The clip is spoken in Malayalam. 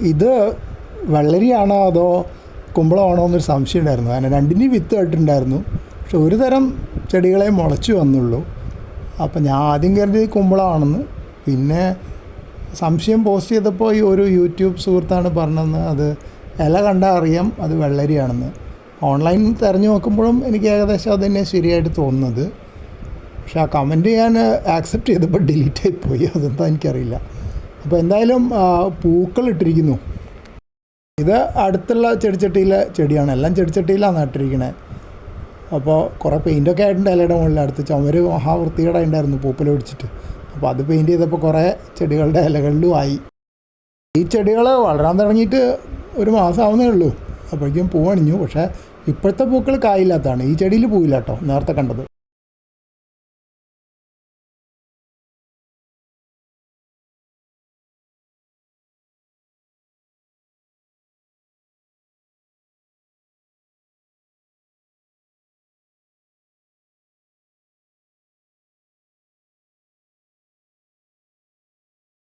ഇത് വെള്ളരിയാണോ അതോ കുമ്പളമാണോ എന്നൊരു സംശയം ഉണ്ടായിരുന്നു. അങ്ങനെ രണ്ടിന്റെയും വിത്ത് ഇട്ടിട്ടുണ്ടായിരുന്നു പക്ഷെ ഒരു തരം ചെടികളെ മുളച്ചു വന്നുള്ളൂ. അപ്പം ഞാൻ ആദ്യം കരുതി കുമ്പളമാണെന്ന്. പിന്നെ സംശയം പോസ്റ്റ് ചെയ്തപ്പോൾ ഈ ഒരു യൂട്യൂബ് സുഹൃത്താണ് പറഞ്ഞതെന്ന്. അത് ഇല കണ്ടാൽ അറിയാം അത് വെള്ളരിയാണെന്ന്. ഓൺലൈൻ തിരഞ്ഞു നോക്കുമ്പോഴും എനിക്ക് ഏകദേശം അത് തന്നെ ശരിയായിട്ട് തോന്നുന്നത്. പക്ഷേ ആ കമന്റ് ഞാൻ ആക്സെപ്റ്റ് ചെയ്തപ്പോൾ ഡിലീറ്റ് ആയിപ്പോയി അതെന്താ എനിക്കറിയില്ല. അപ്പോൾ എന്തായാലും പൂക്കൾ ഇട്ടിരിക്കുന്നു. ഇത് അടുത്തുള്ള ചെടിച്ചട്ടിയിലെ ചെടിയാണ്. എല്ലാം ചെടിച്ചട്ടിയിലാണ് നട്ടിരിക്കണേ. അപ്പോൾ കുറേ പെയിന്റൊക്കെ ആയിട്ടുണ്ട് ഇലയുടെ മുകളിൽ. അടുത്ത് ചുമര് മഹാവൃത്തികേടെ ഉണ്ടായിരുന്നു പൂപ്പൽ പിടിച്ചിട്ട് അപ്പോൾ അത് പെയിന്റ് ചെയ്തപ്പോൾ കുറേ ചെടികളുടെ ഇലകളിലും ആയി. ഈ ചെടികൾ വളരാൻ തുടങ്ങിയിട്ട് ഒരു മാസം ആവുന്നേ ഉള്ളൂ. അപ്പോഴേക്കും പൂവണിഞ്ഞു പക്ഷേ ഇപ്പോഴത്തെ പൂക്കൾ കായില്ലാത്തതാണ് ഈ ചെടിയിൽ പൂവില്ല കേട്ടോ. നേരത്തെ കണ്ടത്.